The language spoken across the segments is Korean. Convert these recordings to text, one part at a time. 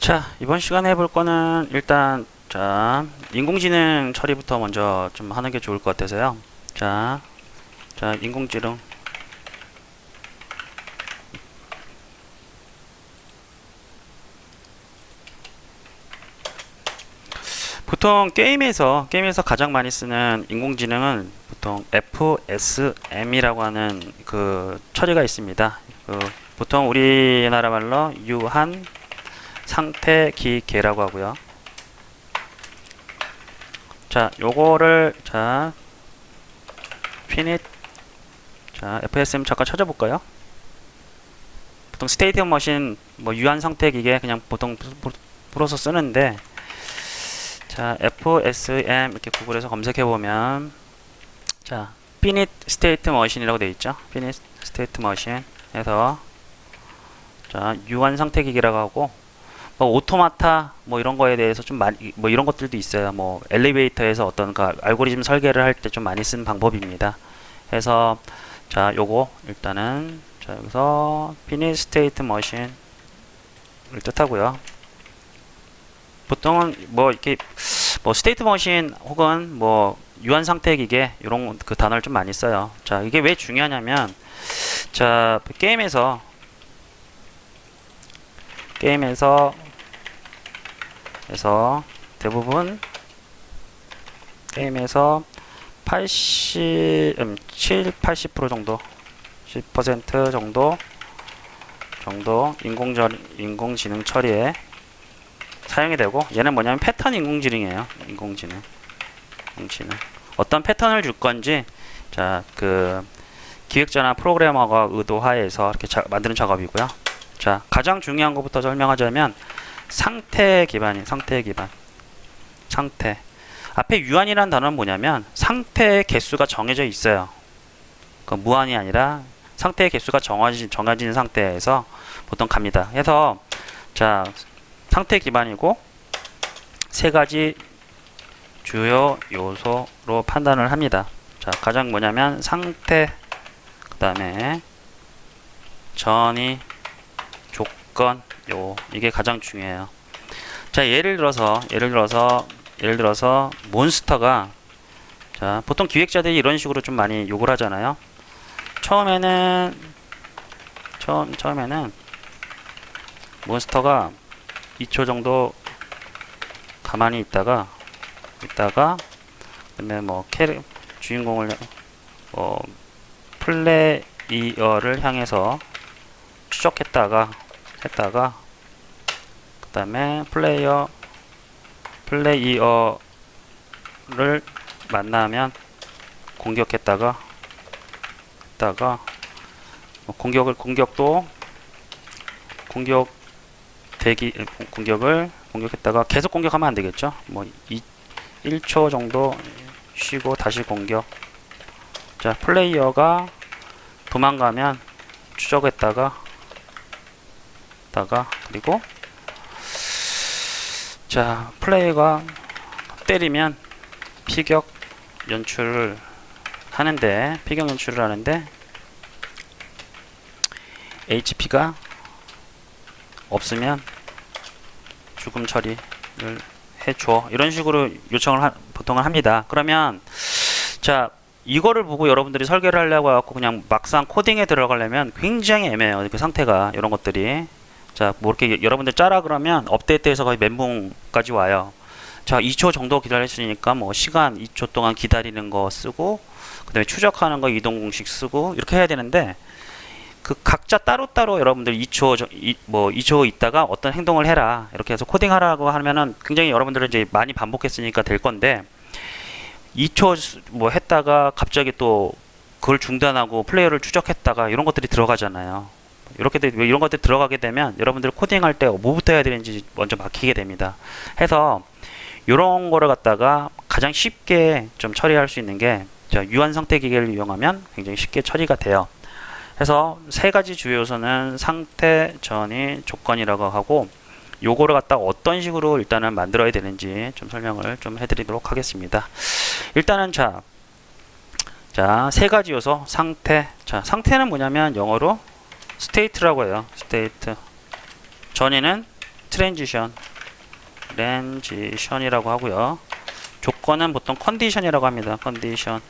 자, 이번 시간에 해볼 거는 일단 자, 인공지능 처리부터 먼저 좀 하는 게 좋을 것 같아서요. 자, 자, 인공지능 보통 게임에서 게임에서 가장 많이 쓰는 인공지능은 보통 FSM이라고 하는 그 처리가 있습니다. 그 보통 우리나라 말로 유한 상태 기계라고 하고요. 자, 요거를 자 피닛 자 FSM 잠깐 찾아볼까요? 보통 스테이트 머신 뭐 유한 상태 기계 그냥 보통 불어서 쓰는데 자 FSM 이렇게 구글에서 검색해 보면 자 피닛 스테이트 머신이라고 되어 있죠. 피닛 스테이트 머신에서 자 유한 상태 기계라고 하고 뭐 오토마타 뭐 이런 거에 대해서 좀 많이 뭐 이런 것들도 있어요. 뭐 엘리베이터에서 어떤 그 알고리즘 설계를 할 때 좀 많이 쓰는 방법입니다. 그래서 자 요거 일단은 자 여기서 피닛 스테이트 머신을 뜻하고요. 보통은 뭐 이렇게 뭐 스테이트 머신 혹은 뭐 유한 상태 기계 이런 그 단어를 좀 많이 써요. 자 이게 왜 중요하냐면 자 게임에서 게임에서 그래서 대부분 게임에서 80, 음, 7, 80% 정도, 10% 정도 정도 인공전 인공지능 처리에 사용이 되고 얘는 뭐냐면 패턴 인공지능이에요. 인공지능, 인공지능. 어떤 패턴을 줄 건지 자 그 기획자나 프로그래머가 의도하에서 이렇게 자, 만드는 작업이고요. 자 가장 중요한 것부터 설명하자면 상태 기반인 상태 기반 상태 앞에 유한이라는 단어는 뭐냐면 상태의 개수가 정해져 있어요. 그 무한이 아니라 상태의 개수가 정해진 정해진 상태에서 보통 갑니다. 그래서 자 상태 기반이고 세 가지 주요 요소로 판단을 합니다. 자 가장 뭐냐면 상태 그 다음에 전이 조건 요 이게 가장 중요해요. 자 예를 들어서 예를 들어서 예를 들어서 몬스터가 자 보통 기획자들이 이런 식으로 좀 많이 욕을 하잖아요. 처음에는 처음 처음에는 몬스터가 2초 정도 가만히 있다가 있다가 그다음에 뭐 캐릭 주인공을 어 플레이어를 향해서 추적했다가 했다가 그 다음에 플레이어 플레이어를 만나면 공격했다가 했다가 뭐 공격을 공격도 공격 대기 공- 공격을 공격했다가 계속 공격하면 안 되겠죠? 뭐 2, 1초 정도 쉬고 다시 공격. 자 플레이어가 도망가면 추적했다가 다가 그리고 자 플레이가 때리면 피격 연출을 하는데 피격 연출을 하는데 HP가 없으면 죽음 처리를 해줘. 이런 식으로 요청을 하, 보통은 합니다. 그러면 자 이거를 보고 여러분들이 설계를 하려고 해갖고 그냥 막상 코딩에 들어가려면 굉장히 애매해요. 그 상태가 이런 것들이 자, 뭐 이렇게 여러분들 짜라 그러면 업데이트해서 거의 멘붕까지 와요. 자, 2초 정도 기다렸으니까 뭐 시간 2초 동안 기다리는 거 쓰고 그다음에 추적하는 거 이동 공식 쓰고 이렇게 해야 되는데 그 각자 따로따로 여러분들 2초 저- 이, 뭐 2초 있다가 어떤 행동을 해라 이렇게 해서 코딩하라고 하면은 굉장히 여러분들은 이제 많이 반복했으니까 될 건데 2초 뭐 했다가 갑자기 또 그걸 중단하고 플레이어를 추적했다가 이런 것들이 들어가잖아요. 이렇게 돼, 이런 것들 들어가게 되면 여러분들 코딩할 때 뭐부터 해야 되는지 먼저 막히게 됩니다. 해서 이런 거를 갖다가 가장 쉽게 좀 처리할 수 있는 게 자, 유한 상태 기계를 이용하면 굉장히 쉽게 처리가 돼요. 해서 세 가지 주요 요소는 상태, 전이, 조건이라고 하고 요거를 갖다 가 어떤 식으로 일단은 만들어야 되는지 좀 설명을 좀 해드리도록 하겠습니다. 일단은 자, 자, 세 가지 요소, 상태. 자, 상태는 뭐냐면 영어로 스테이트라고 해요. 스테이트. 전에는 트랜지션 트랜지션이라고 하고요. 조건은 보통 컨디션이라고 합니다. 컨디션.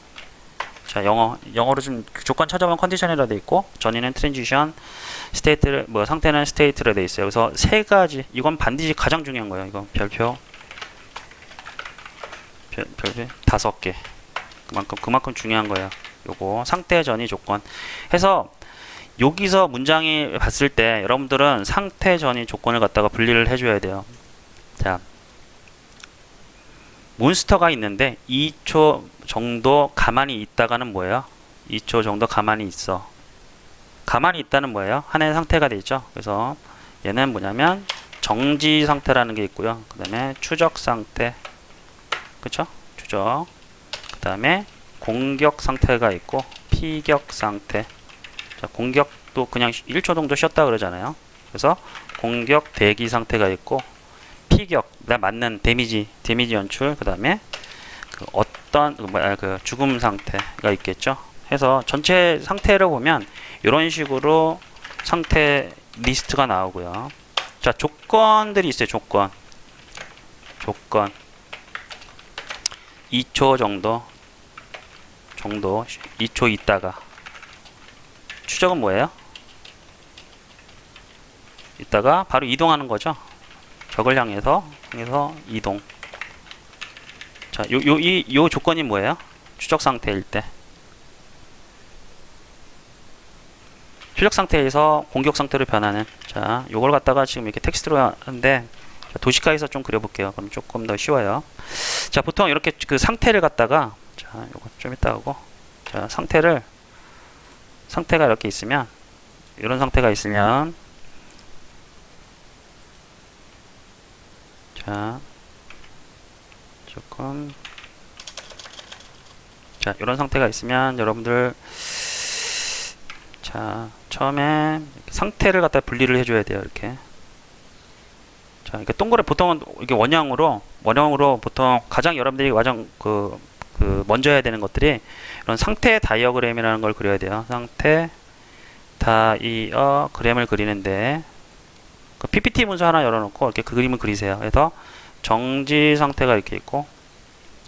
자, 영어 영어로 좀그 조건 찾아보면 컨디션이라 돼 있고 전이는 트랜지션, 스테이트 뭐 상태는 스테이트로 돼 있어요. 그래서 세 가지 이건 반드시 가장 중요한 거예요. 이거 별표 별, 별표 다섯 개. 그만큼 그만큼 중요한 거예요. 요거 상태 전이 조건 해서 여기서 문장이 봤을 때 여러분들은 상태 전이 조건을 갖다가 분리를 해줘야 돼요. 자, 몬스터가 있는데 2초 정도 가만히 있다가는 뭐예요? 2초 정도 가만히 있어. 가만히 있다는 뭐예요? 하나의 상태가 돼 있죠. 그래서 얘는 뭐냐면 정지 상태라는 게 있고요. 그 다음에 추적 상태. 그쵸? 추적. 그 다음에 공격 상태가 있고 피격 상태. 자, 공격도 그냥 1초 정도 쉬었다 그러잖아요. 그래서 공격 대기 상태가 있고 피격, 나 맞는 데미지, 데미지 연출, 그 다음에 그 어떤 그 뭐야 그 죽음 상태가 있겠죠. 해서 전체 상태를 보면 이런 식으로 상태 리스트가 나오고요. 자 조건들이 있어요. 조건, 조건 2초 정도, 정도 2초 있다가 추적은 뭐예요? 이따가 바로 이동하는 거죠. 적을 향해서 향해서 이동. 자, 요 요 이 요 조건이 뭐예요? 추적 상태일 때. 추적 상태에서 공격 상태로 변하는. 자, 요걸 갖다가 지금 이렇게 텍스트로 하는데 자, 도시카에서 좀 그려볼게요. 그럼 조금 더 쉬워요. 자, 보통 이렇게 그 상태를 갖다가 자, 요거 좀 이따 하고 자, 상태를 상태가 이렇게 있으면 이런 상태가 있으면 자 조금 자 이런 상태가 있으면 여러분들 자 처음에 상태를 갖다 분리를 해줘야 돼요 이렇게. 자 이렇게 동그랗 보통은 이게 원형으로 원형으로 보통 가장 여러분들이 가장 그, 그 먼저 해야 되는 것들이 이런 상태 다이어그램이라는 걸 그려야 돼요 상태 다이어그램을 그리는데 그 PPT 문서 하나 열어놓고 이렇게 그 그림을 그리세요. 그래서 정지 상태가 이렇게 있고,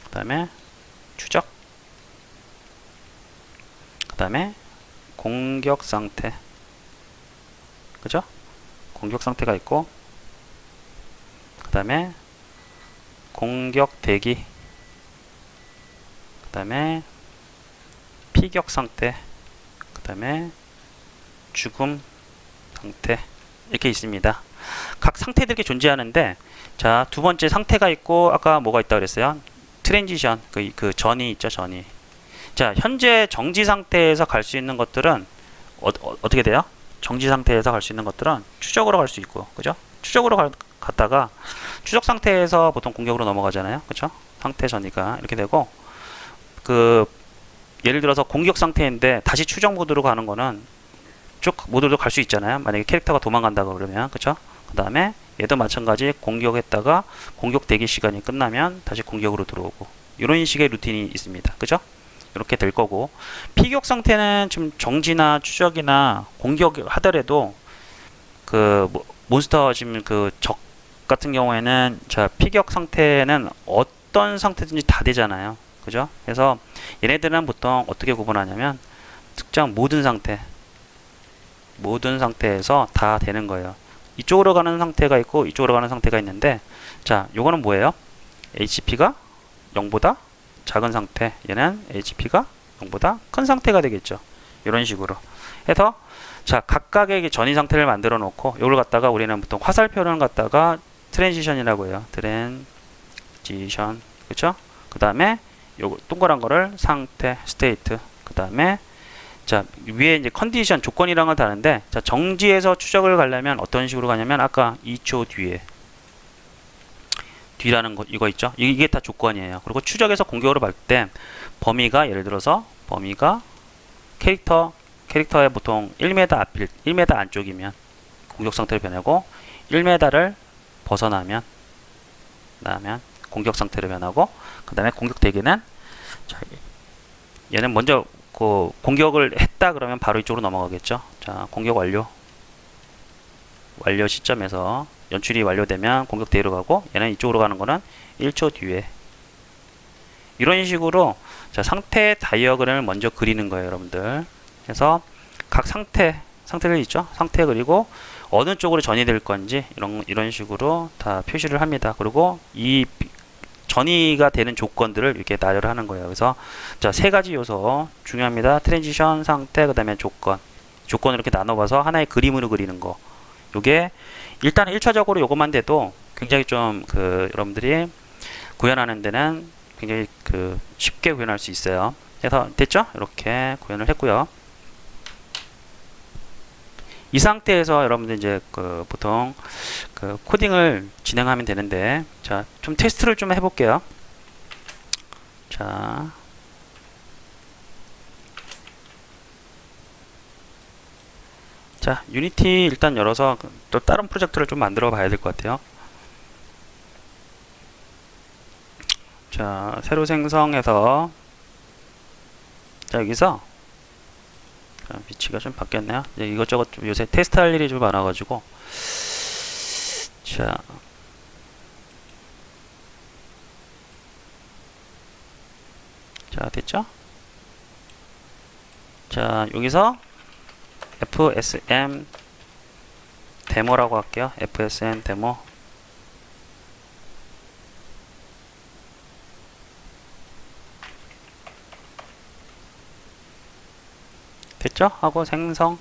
그 다음에 추적, 그 다음에 공격 상태, 그죠? 공격 상태가 있고, 그 다음에 공격 대기, 그 다음에 피격 상태, 그 다음에 죽음 상태. 이렇게 있습니다. 각 상태들이 존재하는데 자, 두 번째 상태가 있고 아까 뭐가 있다 그랬어요? 트랜지션. 그, 그 전이 있죠, 전이. 자, 현재 정지 상태에서 갈 수 있는 것들은 어, 어, 떻게 돼요? 정지 상태에서 갈 수 있는 것들은 추적으로 갈 수 있고. 그죠? 추적으로 갈, 갔다가 추적 상태에서 보통 공격으로 넘어가잖아요. 그죠? 상태 전이가 이렇게 되고 그 예를 들어서 공격 상태인데 다시 추적 모드로 가는 거는 쭉 모드로 갈 수 있잖아요. 만약에 캐릭터가 도망간다 그러면 그쵸? 그 다음에 얘도 마찬가지 공격했다가 공격 대기 시간이 끝나면 다시 공격으로 들어오고 이런 식의 루틴이 있습니다. 그죠? 이렇게 될 거고 피격 상태는 좀 정지나 추적이나 공격을 하더라도 그 모- 몬스터 지금 그 적 같은 경우에는 자 피격 상태는 어떤 상태든지 다 되잖아요. 그죠? 그래서 얘네들은 보통 어떻게 구분하냐면 특정 모든 상태 모든 상태에서 다 되는 거예요. 이쪽으로 가는 상태가 있고 이쪽으로 가는 상태가 있는데 자, 요거는 뭐예요? HP가 0보다 작은 상태. 얘는 HP가 0보다 큰 상태가 되겠죠. 이런 식으로 해서 자, 각각의 전이 상태를 만들어 놓고 이걸 갖다가 우리는 보통 화살표를 갖다가 트랜지션이라고 해요. 트랜지션. 그렇죠? 그다음에 요거 동그란 거를 상태, 스테이트. 그 다음에 자 위에 이제 컨디션 조건이란 걸 다른데 자 정지에서 추적을 가려면 어떤 식으로 가냐면 아까 2초 뒤에 뒤라는 거 이거 있죠 이- 이게 다 조건이에요 그리고 추적에서 공격으로 갈때 범위가 예를 들어서 범위가 캐릭터 캐릭터의 보통 1m 앞일 1m 안쪽이면 공격 상태를 변하고 1m를 벗어나면 나면 공격 상태를 변하고 그 다음에 공격 대기는 자, 얘는 먼저 그 공격을 했다 그러면 바로 이쪽으로 넘어가겠죠. 자, 공격 완료. 완료 시점에서 연출이 완료되면 공격 대로 가고 얘는 이쪽으로 가는 거는 1초 뒤에 이런 식으로 자, 상태 다이어그램을 먼저 그리는 거예요, 여러분들. 그래서 각 상태 상태를 있죠. 상태 그리고 어느 쪽으로 전이 될 건지 이런 이런 식으로 다 표시를 합니다. 그리고 이 비- 전이가 되는 조건들을 이렇게 나열을 하는 거예요. 그래서 자, 세 가지 요소 중요합니다. 트랜지션 상태 그다음에 조건. 조건을 이렇게 나눠 봐서 하나의 그림으로 그리는 거. 요게 일단 1차적으로 요것만 돼도 굉장히 좀 그 여러분들이 구현하는 데는 굉장히 그 쉽게 구현할 수 있어요. 그래서 됐죠? 이렇게 구현을 했고요. 이 상태에서 여러분들 이제 그 보통 그 코딩을 진행하면 되는데 자, 좀 테스트를 좀 해볼게요. 자, 자, 유니티 일단 열어서 또 다른 프로젝트를 좀 만들어 봐야 될 것 같아요. 자, 새로 생성해서 자, 여기서 자, 위치가 좀 바뀌었네요. 이제 이것저것 좀 요새 테스트 할 일이 좀 많아가지고 자, 자, 됐죠? 자, 여기서 FSM 데모라고 할게요. FSM 데모. 하고 생성.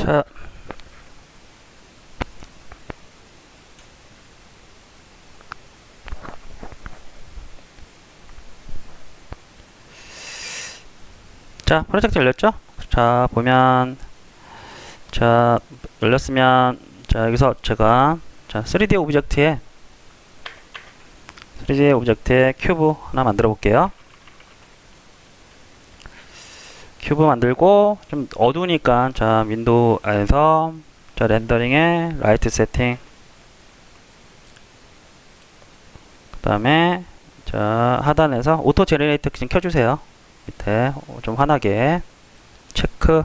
자, 자, 프로젝트 열렸죠? 자, 보면 자, 열렸으면 자, 여기서 제가 자, 3D 오브젝트에 3D 오브젝트에 큐브 하나 만들어 볼게요. 큐브 만들고 좀 어두우니까 자 윈도우 안에서 자 렌더링에 라이트 세팅. 그 다음에 자 하단에서 오토 제너레이터 좀 켜주세요. 밑에 어, 좀 환하게. 체크.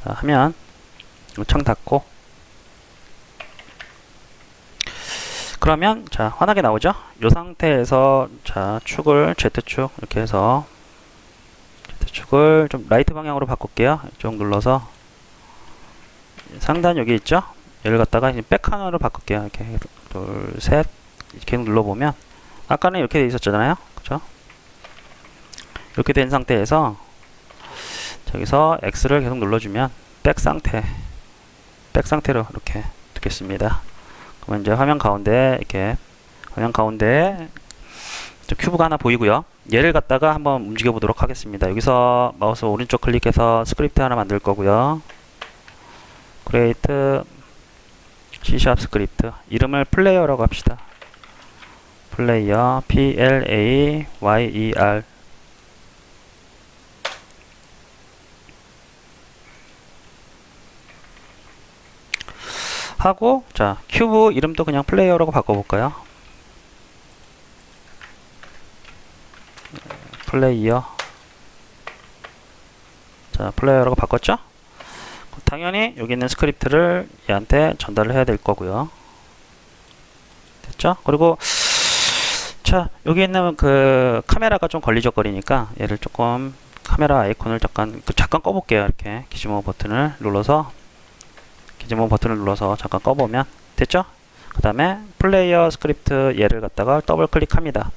자 하면. 창 닫고. 그러면 자 환하게 나오죠? 이 상태에서 자 축을 Z축 이렇게 해서 축을 좀 라이트 방향으로 바꿀게요. 이쪽 눌러서 상단 여기 있죠? 얘를 갖다가 백 하나로 바꿀게요. 이렇게 둘, 셋 이렇게 눌러보면 아까는 이렇게 돼 있었잖아요. 그죠? 이렇게 된 상태에서 저기서 X를 계속 눌러주면 백 상태 백 상태로 이렇게 두겠습니다. 그러면 이제 화면 가운데 이렇게 화면 가운데 저 큐브가 하나 보이고요. 얘를 갖다가 한번 움직여 보도록 하겠습니다. 여기서 마우스 오른쪽 클릭해서 스크립트 하나 만들 거고요. create C# 스크립트 이름을 플레이어라고 합시다. 플레이어 P L A Y E R 하고 자 큐브 이름도 그냥 플레이어라고 바꿔볼까요? 플레이어 자 플레이어라고 바꿨죠 당연히 여기 있는 스크립트를 얘한테 전달을 해야 될 거고요 됐죠? 그리고 자 여기 있는 그 카메라가 좀 걸리적거리니까 얘를 조금 카메라 아이콘을 잠깐 그 잠깐 꺼볼게요 이렇게 기지모 버튼을 눌러서 기지모 버튼을 눌러서 잠깐 꺼보면 됐죠? 그 다음에 플레이어 스크립트 얘를 갖다가 더블 클릭합니다.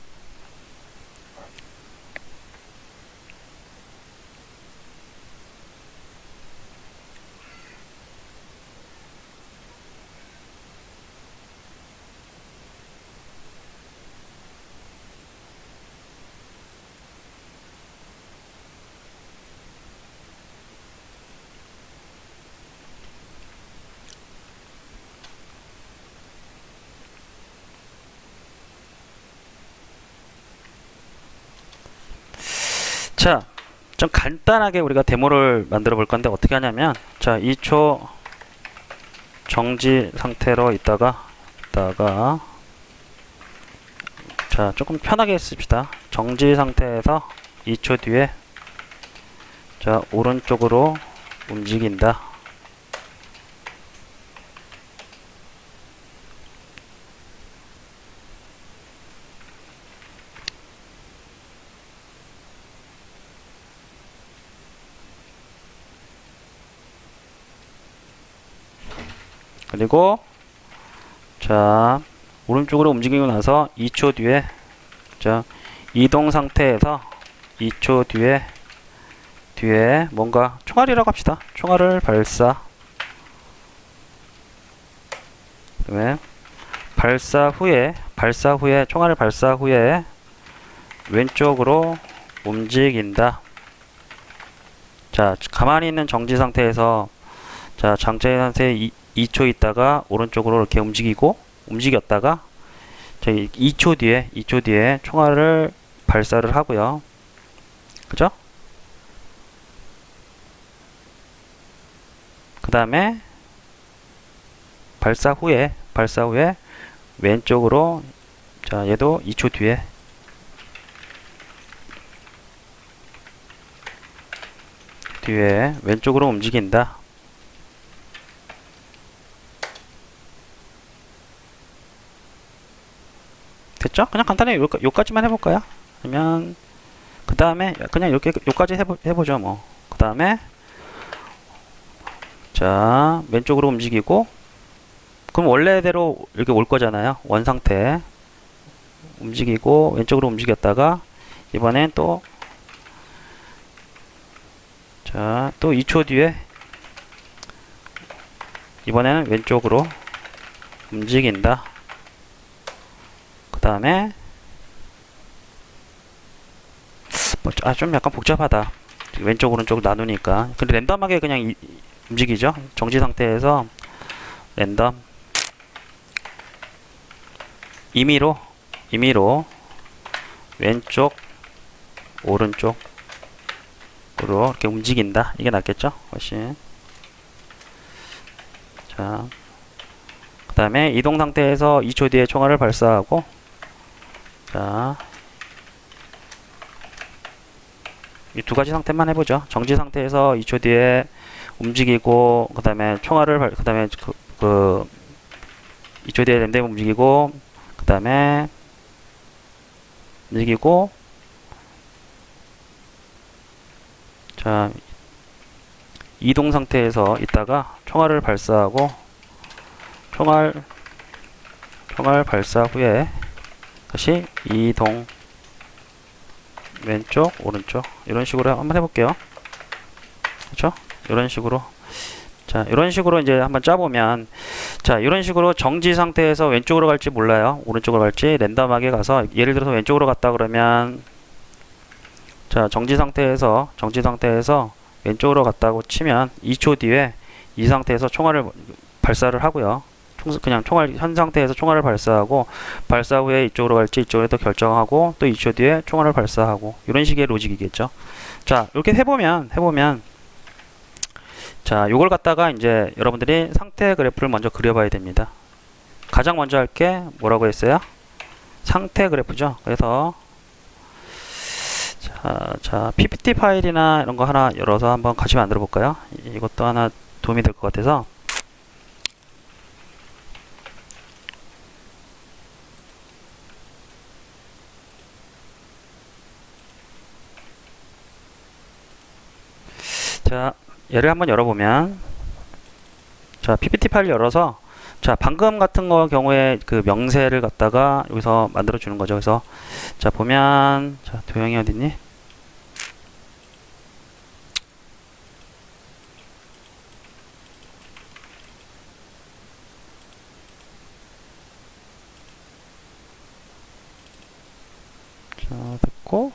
자, 좀 간단하게 우리가 데모를 만들어 볼 건데 어떻게 하냐면 자, 2초 정지 상태로 있다가 있다가 자, 조금 편하게 씁시다. 정지 상태에서 2초 뒤에 자, 오른쪽으로 움직인다. 그리고 자 오른쪽으로 움직이고 나서 2초 뒤에 자 이동 상태에서 2초 뒤에 뒤에 뭔가 총알이라고 합시다. 총알을 발사. 그다음에 발사 후에 발사 후에 총알을 발사 후에 왼쪽으로 움직인다. 자 가만히 있는 정지 상태에서 자 상태 2초 있다가 오른쪽으로 이렇게 움직이고 움직였다가 저희 2초 뒤에 2초 뒤에 총알을 발사를 하고요. 그죠? 그 다음에 발사 후에 발사 후에 왼쪽으로 자 얘도 2초 뒤에 뒤에 왼쪽으로 움직인다. 됐죠? 그냥 간단히 요, 요까지만 해볼까요? 그러면 그 다음에 그냥 이렇게 요까지 해보, 해보죠 뭐. 그 다음에 자 왼쪽으로 움직이고 그럼 원래대로 이렇게 올 거잖아요. 원 상태 움직이고 왼쪽으로 움직였다가 이번엔 또 자, 또 2초 뒤에 이번에는 왼쪽으로 움직인다. 그 다음에 아 좀 약간 복잡하다. 왼쪽 오른쪽 나누니까. 근데 랜덤하게 그냥 이, 움직이죠? 정지 상태에서 랜덤. 임의로 임의로 왼쪽 오른쪽으로 이렇게 움직인다. 이게 낫겠죠? 훨씬. 자그 다음에 이동 상태에서 2초 뒤에 총알을 발사하고 자, 이 두 가지 상태만 해보죠. 정지 상태에서 2초 뒤에 움직이고, 그 다음에 총알을, 발, 그 다음에 그, 그 2초 뒤에 램댐 움직이고, 그 다음에 움직이고, 자, 이동 상태에서 있다가 총알을 발사하고, 총알, 총알 발사 후에 다시 이동. 왼쪽 오른쪽. 이런 식으로 한번 해볼게요. 그렇죠? 이런 식으로. 자 이런 식으로 이제 한번 짜보면 자 이런 식으로 정지 상태에서 왼쪽으로 갈지 몰라요. 오른쪽으로 갈지. 랜덤하게 가서 예를 들어서 왼쪽으로 갔다 그러면 자 정지 상태에서 정지 상태에서 왼쪽으로 갔다고 치면 2초 뒤에 이 상태에서 총알을 발사를 하고요 그냥 총알 현 상태에서 총알을 발사하고 발사 후에 이쪽으로 갈지 이쪽으로 또 결정하고 또 2초 뒤에 총알을 발사하고 이런 식의 로직이겠죠. 자 이렇게 해보면 해보면 자 요걸 갖다가 이제 여러분들이 상태 그래프를 먼저 그려봐야 됩니다. 가장 먼저 할 게 뭐라고 했어요? 상태 그래프죠. 그래서 자, 자 PPT 파일이나 이런 거 하나 열어서 한번 같이 만들어 볼까요? 이것도 하나 도움이 될 것 같아서 자, 얘를 한번 열어보면 자, PPT 파일 열어서 자, 방금 같은 거 경우에 그 명세를 갖다가 여기서 만들어 주는 거죠. 그래서 자, 보면 자, 도형이 어디 있니? 자, 됐고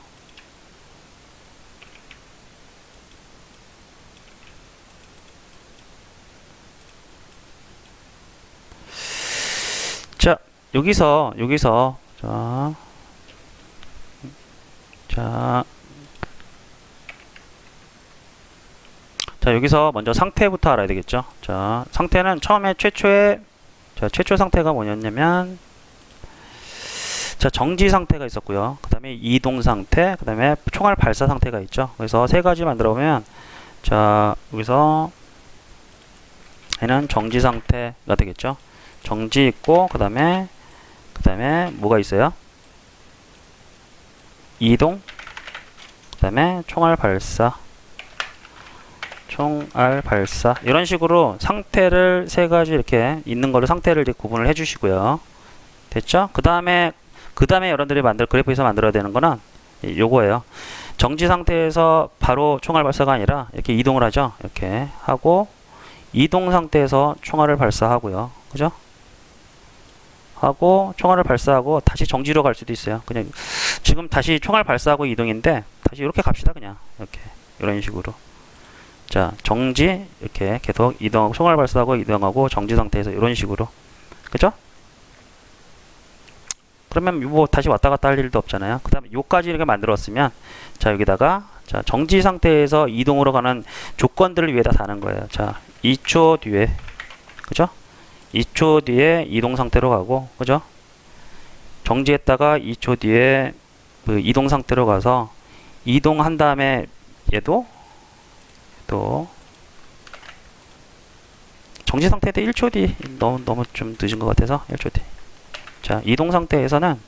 자, 여기서 여기서 자, 자, 자 여기서 먼저 상태부터 알아야 되겠죠. 자, 상태는 처음에 최초의 자 최초 상태가 뭐였냐면 자 정지 상태가 있었고요. 그 다음에 이동 상태, 그 다음에 총알 발사 상태가 있죠. 그래서 세 가지 만들어 보면 자 여기서 얘는 정지 상태가 되겠죠. 정지 있고 그 다음에 그 다음에 뭐가 있어요? 이동? 그 다음에 총알 발사. 총알 발사. 이런 식으로 상태를 세 가지 이렇게 있는 걸로 상태를 이제 구분을 해 주시고요. 됐죠? 그 다음에 그 다음에 여러분들이 만들 그래프에서 만들어야 되는 거는 이- 요거예요. 정지 상태에서 바로 총알 발사가 아니라 이렇게 이동을 하죠? 이렇게 하고 이동 상태에서 총알을 발사하고요. 그죠? 하고 총알을 발사하고 다시 정지로 갈 수도 있어요. 그냥 지금 다시 총알 발사하고 이동인데 다시 이렇게 갑시다 그냥 이렇게 이런 식으로 자 정지 이렇게 계속 이동하고 총알 발사하고 이동하고 정지 상태에서 이런 식으로 그죠? 그러면 뭐 다시 왔다 갔다 할 일도 없잖아요. 그 다음에 요까지 이렇게 만들었으면 자 여기다가 자 정지 상태에서 이동으로 가는 조건들을 위에다 다는 거예요. 자 2초 뒤에 그죠? 2초 뒤에 이동 상태로 가고 그죠? 정지했다가 2초 뒤에 그 이동 상태로 가서 이동한 다음에 얘도 또 정지 상태도 1초 뒤 너무 너무 좀 늦은 것 같아서 1초 뒤. 자 이동 상태에서는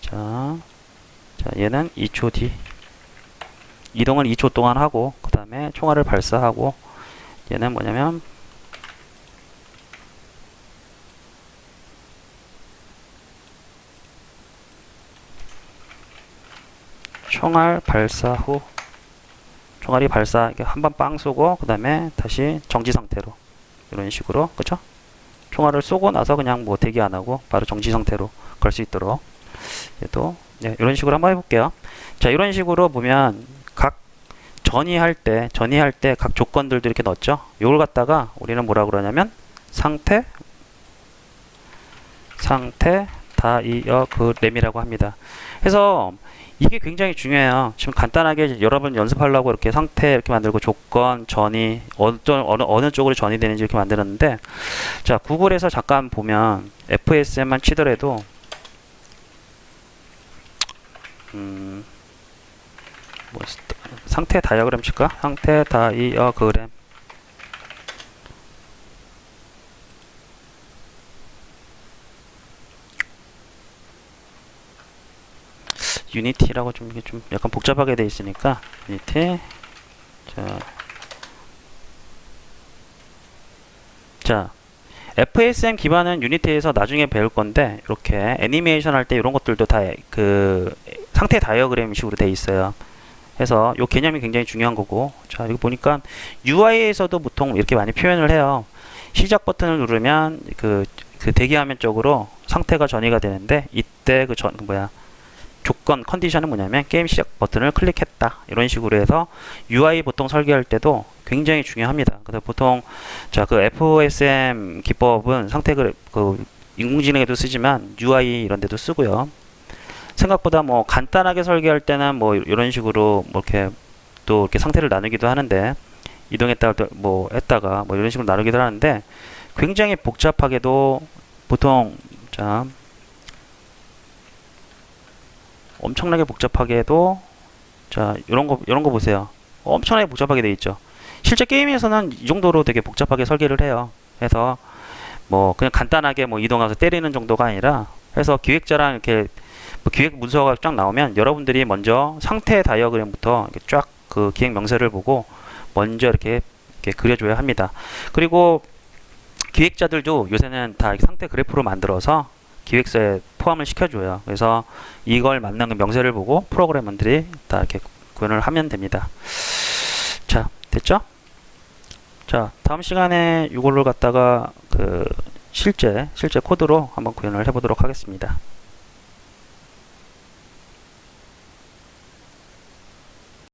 자, 자 얘는 2초 뒤 이동을 2초 동안 하고 그 다음에 총알을 발사하고 얘는 뭐냐면 총알 발사 후 총알이 발사 이렇게 한 번 빵 쏘고 그 다음에 다시 정지 상태로 이런 식으로 그쵸? 총알을 쏘고 나서 그냥 뭐 대기 안 하고 바로 정지 상태로 걸 수 있도록 얘도 네, 이런 식으로 한번 해볼게요. 자 이런 식으로 보면 각 전이할 때 전이할 때 각 조건들도 이렇게 넣었죠. 이걸 갖다가 우리는 뭐라 그러냐면 상태 상태 다 이어 그 램이라고 합니다. 그래서 이게 굉장히 중요해요. 지금 간단하게 여러분 연습하려고 이렇게 상태 이렇게 만들고 조건, 전이 어느, 어느, 어느 쪽으로 전이 되는지 이렇게 만들었는데 자 구글에서 잠깐 보면 FSM만 치더라도 음, 뭐 상태 다이어그램 칠까? 상태 다이어그램 유니티라고 좀 이게 좀 약간 복잡하게 돼 있으니까 유니티 자, 자 FSM 기반은 유니티에서 나중에 배울 건데 이렇게 애니메이션 할 때 이런 것들도 다 그 상태 다이어그램 식으로 돼 있어요. 그래서 이 개념이 굉장히 중요한 거고. 자 여기 보니까 UI에서도 보통 이렇게 많이 표현을 해요. 시작 버튼을 누르면 그, 그 대기 화면 쪽으로 상태가 전이가 되는데 이때 그 전 뭐야 조건 컨디션은 뭐냐면 게임 시작 버튼을 클릭했다 이런 식으로 해서 UI 보통 설계할 때도 굉장히 중요합니다. 그래서 보통 자 그 FSM 기법은 상태 그, 그 인공지능에도 쓰지만 UI 이런 데도 쓰고요. 생각보다 뭐 간단하게 설계할 때는 뭐 이런 식으로 뭐 이렇게 또 이렇게 상태를 나누기도 하는데 이동했다가 또뭐 했다가 뭐 이런 식으로 나누기도 하는데 굉장히 복잡하게도 보통 자 엄청나게 복잡하게도 자 이런 거 이런 거 보세요. 엄청나게 복잡하게 돼 있죠. 실제 게임에서는 이 정도로 되게 복잡하게 설계를 해요. 그래서 뭐 그냥 간단하게 뭐 이동해서 때리는 정도가 아니라 해서 기획자랑 이렇게 뭐 기획 문서가 쫙 나오면 여러분들이 먼저 상태 다이어그램부터 쫙 그 기획 명세를 보고 먼저 이렇게, 이렇게 그려줘야 합니다. 그리고 기획자들도 요새는 다 상태 그래프로 만들어서 기획서에 포함을 시켜줘요. 그래서 이걸 맞는 그 명세를 보고 프로그래머들이 다 이렇게 구현을 하면 됩니다. 자, 됐죠? 자, 다음 시간에 이걸로 갖다가 그 실제 실제 코드로 한번 구현을 해보도록 하겠습니다.